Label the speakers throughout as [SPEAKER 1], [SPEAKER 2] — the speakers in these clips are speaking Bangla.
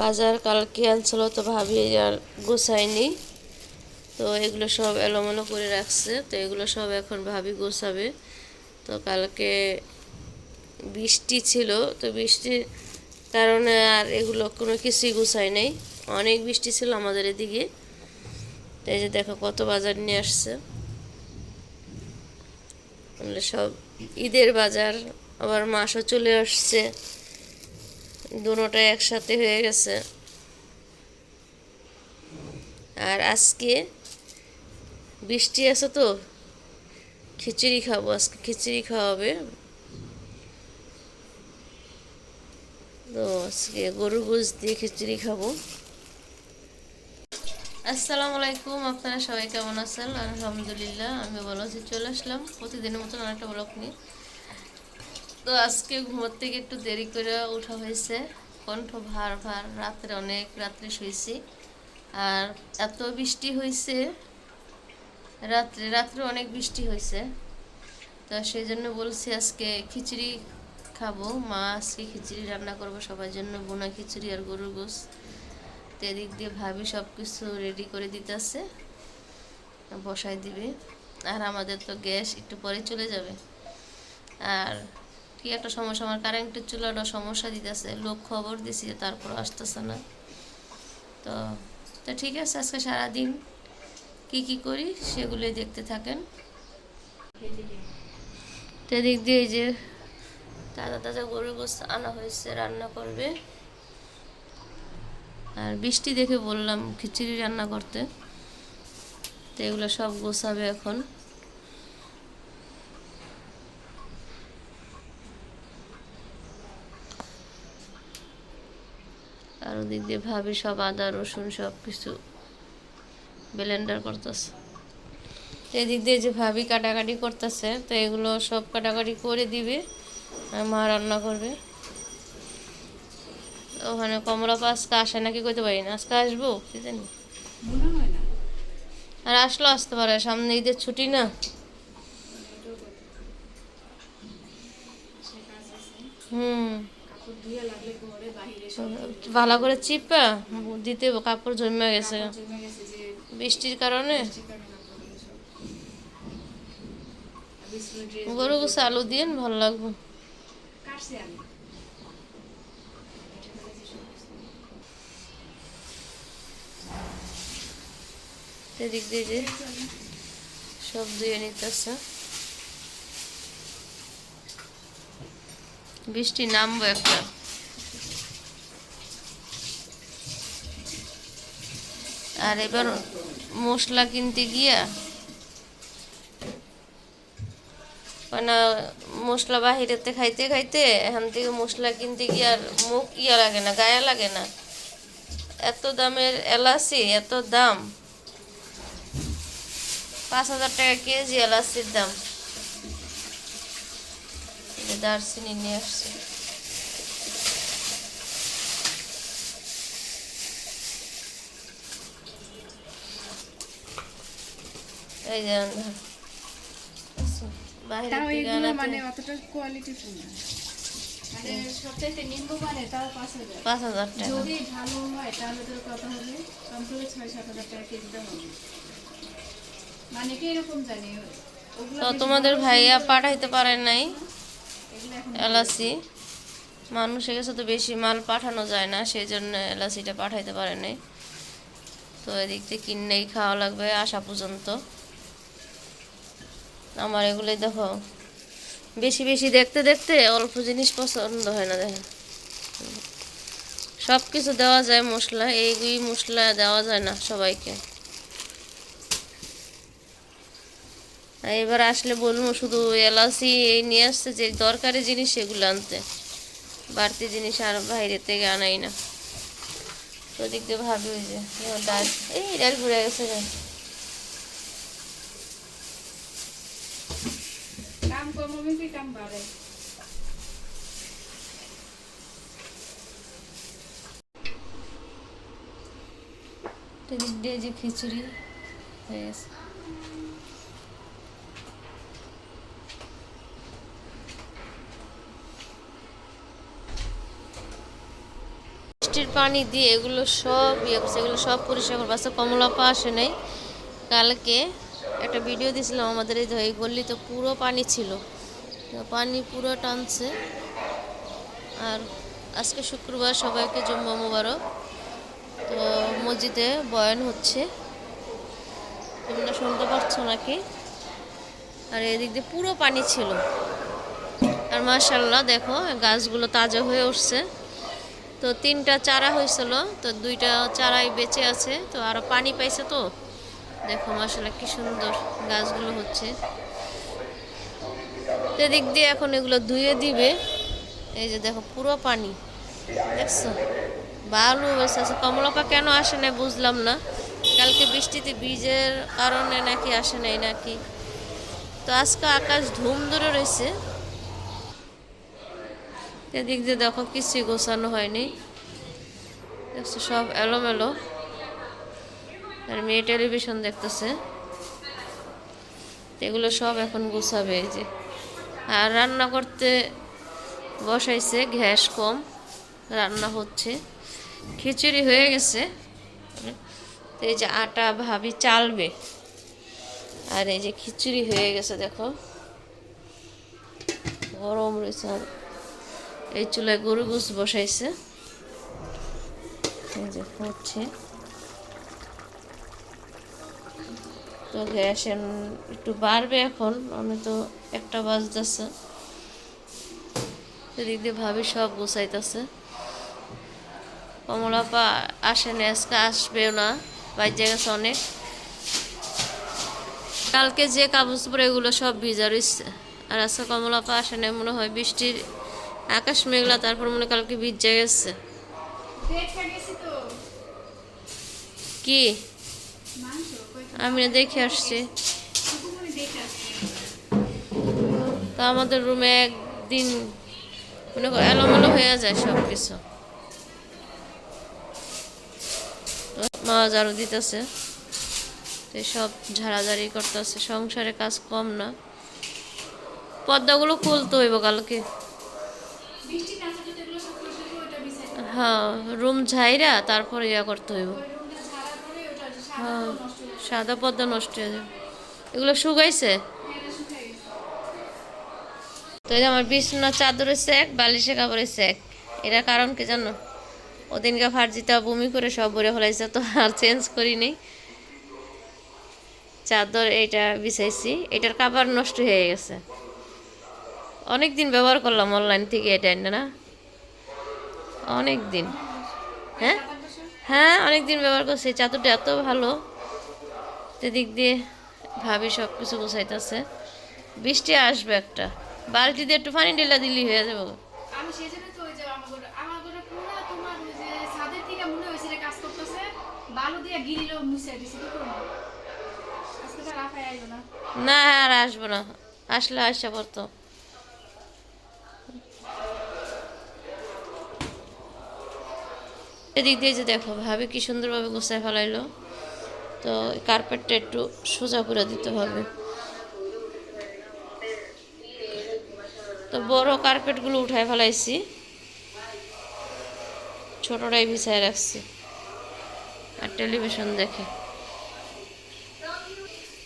[SPEAKER 1] বাজার কালকে আনছিল তো ভাবি আর গোছায়নি। তো এগুলো সব এলোমেলো করে রাখছে। তো এগুলো সব এখন ভাবি গোছাবে। তো কালকে বৃষ্টি ছিল। তো বৃষ্টির কারণে আর এগুলো কোনো কিছুই গুছায় নেই। অনেক বৃষ্টি ছিল আমাদের এদিকে। এই যে দেখো কত বাজার নিয়ে আসছে। সব ঈদের বাজার, আবার মাসও চলে আসছে। দুটোটাই একসাথে হয়ে গেছে। আর আজকে বৃষ্টি আছে তো, খিচুড়ি খাব, আজকে খিচুড়ি খাওয়াবে। তো আজকে গরুর গোস দিয়ে খিচুড়ি খাব। আসসালামু আলাইকুম, আপনারা সবাই কেমন আছেন? আলহামদুলিল্লাহ, আমি ভালো আছি, চলে আসলাম। প্রতিদিনের মতন আরেকটা ব্লগ নিয়ে। তো আজকে ঘুমোর থেকে একটু দেরি করে ওঠা হয়েছে। কণ্ঠ ভার ভার, রাত্রে অনেক রাত্রে শুয়েছি। আর এত বৃষ্টি হয়েছে, রাত্রে রাত্রে অনেক বৃষ্টি হয়েছে। তো সেই জন্য বলছি আজকে খিচুড়ি খাব। মা আজকে খিচুড়ি রান্না করব সবার জন্য, বোনা খিচুড়ি আর গরুর গোস তো এদিক দিয়ে ভাবি সব কিছু রেডি করে দিতেছে বসাই দিবে। আর আমাদের তো গ্যাস একটু পরে চলে যাবে। আর কি একটা সমস্যা, আমার কারেন্টের চুলাটা সমস্যা দিতেছে, লোক খবর দিছি তারপর আসতেছে না। তো তো ঠিক আছে, আজকে সারাদিন কি কি করি সেগুলোই দেখতে থাকেন। তো এদিক দিয়ে যে তাজা তাজা গরুর গোস আনা হয়েছে, রান্না করবে। আর বৃষ্টি দেখে বললাম, খিচুড়ি রান্না করতে। তো এগুলো সব গোছাবে এখন। ওদিক দিয়ে ভাবি সব আদা রসুন সব কিছু ব্লেন্ডার করতেছে। তো এদিক দিয়ে যে ভাবি কাটাকাটি করতেছে তো এগুলো সব কাটাকাটি করে দিবে আর মা রান্না করবে। ওখানে কমলা আজকে আসে নাকি করতে পারি না আজকে আসব? কি জানি। আর আসলো আসতে পারে সামনে ঈদের ছুটি না। হুম। ভালো করে চিপা দিতে কাপড় জমে গেছে।
[SPEAKER 2] গেছে
[SPEAKER 1] বৃষ্টির কারণে। গরু গোসে আলু দিয়ে ভালো লাগবে। এদিক দিয়ে যে সব ধুয়ে নিতেছে। বৃষ্টি নামবো একটা। আর এবার মশলা কিনতে গিয়া মানে মশলা বাহিরেতে খাইতে খাইতে এখান থেকে মশলা কিনতে গিয়ে আর মুখ ইয়া লাগে না, গায়ে লাগে না। এত দামের এলাচি, এত দাম। পাঁচ হাজার টাকা কেজি এলাচির দাম। দারচিনি নিয়ে আসছে। এই যে
[SPEAKER 2] মানে অতটা কোয়ালিটি মানে মানে তাও পাঁচ হাজার।
[SPEAKER 1] পাঁচ হাজার টাকা।
[SPEAKER 2] যদি ভালো হয় তাহলে তোর কত হবে? কমপক্ষে ছয় সাত হাজার টাকা কেজিটা হবে। মানে কি এরকম জানি?
[SPEAKER 1] তো তোমাদের ভাইয়া পাঠাইতে পারে নাই? এলাচি মানুষের কাছে তো বেশি মাল পাঠানো যায় না সেই জন্য এলাচিটা পাঠাইতে পারে নাই। তো এদিক থেকে কিনেই খাওয়া লাগবে আসা পর্যন্ত। আমার এগুলোই দেখো। বেশি বেশি দেখতে দেখতে অল্প জিনিস পছন্দ হয় না, দেখেন। সব কিছু দেওয়া যায় মশলা এইগুলি মশলা দেওয়া যায় না সবাইকে। এবার আসলে বলব, শুধু এলাচি এই নিয়ে আসছে যে দরকারি জিনিস সেগুলো আনতে। বাড়তি জিনিস আর বাইরে থেকে আনাই না। তো দিয়ে ভাবি ওই যে ডাল এই ডাল ঘুরে গেছে দিয়ে যে খিচুড়ি হয়ে গেছে বৃষ্টির পানি দিয়ে এগুলো সব ইয়ে করছে এগুলো সব পরিষ্কার করব। আচ্ছা কমলা পা আসে নাই। কালকে একটা ভিডিও দিয়েছিলাম আমাদের এই এই গল্লিতে পুরো পানি ছিল। পানি পুরো টানছে। আর আজকে শুক্রবার সবাইকে জম্মা মুবারক। তো মসজিদে বয়ান হচ্ছে। তোমরা শুনতে পাচ্ছ নাকি? আর এদিক দিয়ে পুরো পানি ছিল। আর মাশাল্লাহ দেখো, গাছগুলো তাজা হয়ে উঠছে। তো তিনটা চারা হয়েছিল, তো দুইটা চারাই বেঁচে আছে। তো আরও পানি পাইছে তো। দেখো মাশাল্লাহ কি সুন্দর গাছগুলো হচ্ছে। এদিক দিয়ে এখন এগুলো ধুয়ে দিবে। এই যে দেখো, পুরো পানি। দেখছ? বালু বেশি আছে কমলাপা কেন আসে না বুঝলাম না। কালকে বৃষ্টিতে বীজের কারণে নাকি আসে নাই নাকি? তো আজকে আকাশ ধুম ধরে রয়েছে। এদিক দিয়ে দেখো, কিছুই গোছানো হয়নি। দেখছ, সব এলোমেলো। আর মেয়ে টেলিভিশন দেখতেছে। এগুলো সব এখন গোছাবে, এই যে। আর রান্না করতে বসাইছে গ্যাস কম, রান্না হচ্ছে। খিচুড়ি হয়ে গেছে। তো এই যে আটা ভাবি চালবে। আর এই যে খিচুড়ি হয়ে গেছে, দেখো। গরম রয়েছে এই চুলায় গরু গুছ বসাইছে। এই যে হচ্ছে। তো গ্যাস একটু বাড়বে এখন আমি তো একটা বাজতেছে। এদিক দিয়ে ভাবি সব গুছাইতেছে। কমলাপা আসে না আজকে আসবেও না বাইরে গেছে অনেক। কালকে যে কাগজ পরে এগুলো সব ভিজা রয়েছে আর আজকে কমলাপা আসে না মনে হয় বৃষ্টির আকাশ মেঘলা তারপর মনে কালকে ভিজে গেছে। কি? আমি না দেখে আসছি। তো আমাদের রুমে একদিন মনে করো এলোমেলো হয়ে যায় সব কিছু মা ঝাড়ু দিতেছে। তো সব ঝাড়াঝাড়ি করতেছে সংসারে কাজ কম না। পর্দাগুলো খুলতে হইব কালকে। হ্যাঁ রুম ঝাইরা তারপর ইয়া করতে হইব
[SPEAKER 2] ওই রুমটা ছাড়ার পরে ওটা সাদা
[SPEAKER 1] হ্যাঁ সাদা পদ্মা নষ্ট হয়ে যাবে। এগুলো শুকাইছে?
[SPEAKER 2] এটা
[SPEAKER 1] তো এই আমার বিছনা চাদরের সেক বালিশে কাপড়ের সেক। এটা কারণ কি জানো? ওদিনকে ফার্জিতা বমি করে সব ভরে ফেলাইছে, তো আর চেঞ্জ করিনি চাদর এইটা বিছাইছি, এটার কাপড় নষ্ট হয়ে গেছে। অনেক দিন ব্যবহার করলাম অনলাইন থেকে এটা না? অনেক দিন হ্যাঁ? হ্যাঁ অনেক দিন ব্যবহার করছি। চাদরটা এত ভালো। এদিক দিয়ে ভাবি সব কিছু গুছাইতেছে। বৃষ্টি আসবে একটা। বালতি দিয়ে একটু পানি ঢেলা দিলেই হয়ে যাবে।
[SPEAKER 2] আমি সেই জন্য তো যে আমার ঘরে পুরো তোমার ওই যে ছাদের থেকে মনে হয়েছে কাজ করতেছে। বালু দিয়ে গিরিল মুছে দিছে কি করব? আজকে তো রাখাই আইলো না।
[SPEAKER 1] না আর আসব না। আসলে আসা পড়তো এদিক দিয়ে যে দেখো, ভাবে কি সুন্দরভাবে গুছায় ফেলাইলো। তো কার্পেটটা একটু সোজা করে দিতে হবে। তো বড় কার্পেটগুলো উঠায় ফেলাইছি। ছোটটাই বিছায় রাখছি। আর টেলিভিশন দেখে।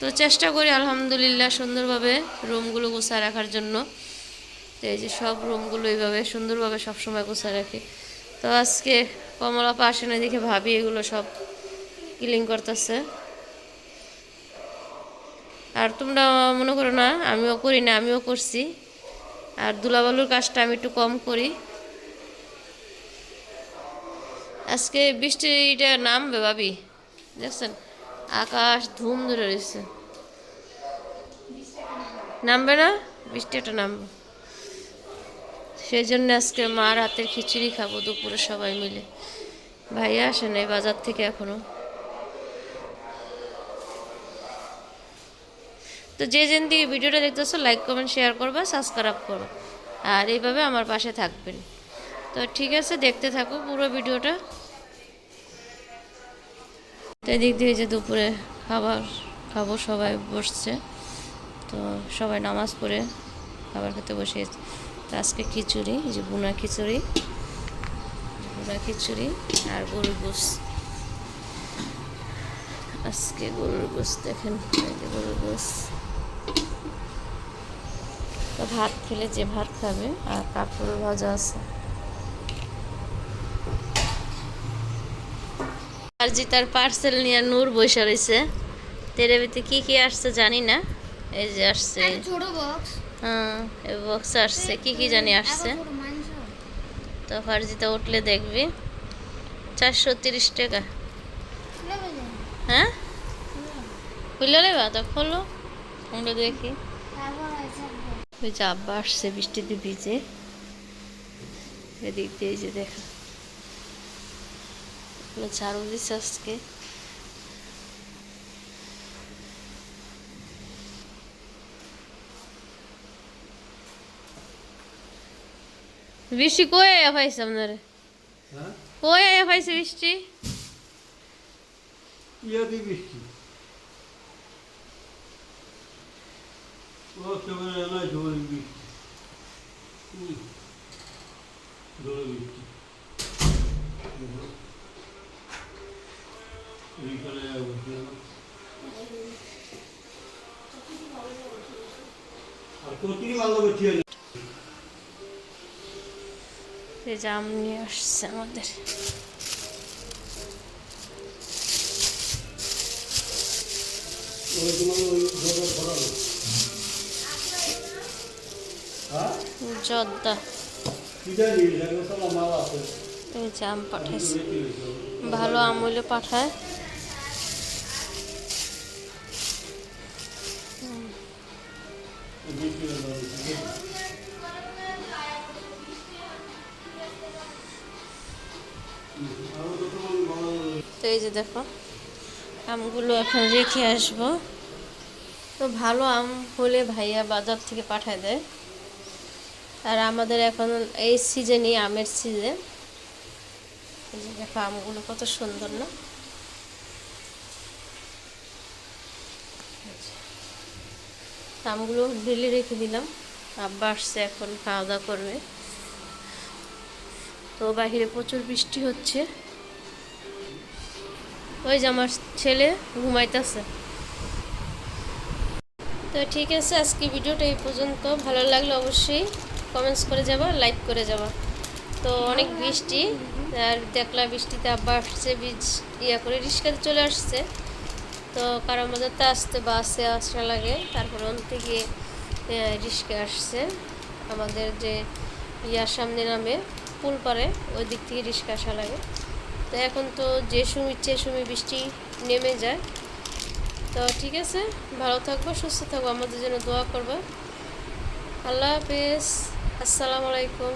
[SPEAKER 1] তো চেষ্টা করি আলহামদুলিল্লাহ সুন্দরভাবে রুমগুলো গোছায় রাখার জন্য। তো এই যে সব রুমগুলো এইভাবে সুন্দরভাবে সবসময় গোছায় রাখি। তো আজকে কমলা পাশে না দেখে ভাবি এগুলো সব ক্লিন করতেছে। আর তোমরা মনে করো না, আমিও করি না, আমিও করছি। আর দুলাবালুর কাজটা আমি একটু কম করি। আজকে বৃষ্টিটা নামবে ভাবি, দেখছেন? আকাশ ধুম ধরে রয়েছে। নামবে না? বৃষ্টিটা নামবে। সেই জন্য আজকে মার হাতের খিচুড়ি খাব, দুপুরে সবাই মিলে। ভাইয়া আসে নাই বাজার থেকে এখনও। তো যে যেন দিয়ে ভিডিওটা দেখতেছো লাইক কমেন্ট শেয়ার করবা সাবস্ক্রাইব করো আর এইভাবে আমার পাশে থাকবেন। তো ঠিক আছে, দেখতে থাকো পুরো ভিডিওটা। তো এদিক দিয়ে যে দুপুরে খাবার খাব, সবাই বসছে। তো সবাই নামাজ পড়ে খাবার খেতে বসে আজকে খিচুড়ি, এই যে বুনা খিচুড়ি। ভুনা খিচুড়ি আর গরুর গোস আজকে গরুর গোস দেখেন যে গরুর গোস ভাত খেলে যে ভাত খাবে, আর কাপড় ভাজা আছে। আর যে তার পার্সেল নিয়ে নূর বসে রয়েছে তেরেবিতে কি কি আসছে জানি না। এই যে আসছে
[SPEAKER 3] ছোট বক্স
[SPEAKER 1] হ্যাঁ বক্স আসছে। কি কি জানি আসছে। তো ফার্জিতে উঠলে দেখবি। চারশো তিরিশ টাকা। হ্যাঁ? খুললে রে বা তো খোলো। আমরা দেখি। ওই যে আব্বা আসছে বৃষ্টিতে ভিজে। এদিক দিয়ে যে দেখা। ঝাড়ু দিচ্ছে আজকে। বৃষ্টি কই আয়া পাইছে আপনারে
[SPEAKER 4] হ্যাঁ
[SPEAKER 1] কই আয়া পাইছে বৃষ্টি
[SPEAKER 4] ইয়াদি বৃষ্টি ও কেমন এলাই জোরে বৃষ্টি হুম। জোরে বৃষ্টি এইখানে বসে না।
[SPEAKER 1] যে জাম নিয়ে আসছে আমাদের জর্দা আম পাঠাইছে ভালো আমলে পাঠায় তো এই যে দেখো, আমগুলো এখন রেখে আসব। তো ভালো আম হলে ভাইয়া বাজার থেকে পাঠায় দেয়। আর আমাদের এখন এই সিজনই আমের সিজন দেখো আমগুলো কত সুন্দর না? আমগুলো ঢেলে রেখে দিলাম। আব্বা আসছে এখন, খাওয়া দাওয়া করবে। তো বাহিরে প্রচুর বৃষ্টি হচ্ছে। ওই যে আমার ছেলে ঘুমাইতেছে। তো ঠিক আছে, আজকে ভিডিওটা এই পর্যন্ত। ভালো লাগলে অবশ্যই কমেন্টস করে যাবা লাইক করে যাবা। তো অনেক বৃষ্টি, আর দেখলা বৃষ্টিতে আব্বা আসছে, বীজ ইয়া করে রিক্সাতে চলে আসছে। তো কারও মজাতে আসতে বাসে আসা লাগে। তারপর ওন থেকে রিক্সা আসছে। আমাদের যে ইয়ার সামনে নামে পুল পারে, ওই দিক থেকে রিস্কা আসা লাগে। তো এখন তো যে সময় ইচ্ছে সময় বৃষ্টি নেমে যায়। তো ঠিক আছে, ভালো থাকব, সুস্থ থাকব, আমাদের জন্য দোয়া করব। আল্লাহ হাফেজ, আসসালামু আলাইকুম।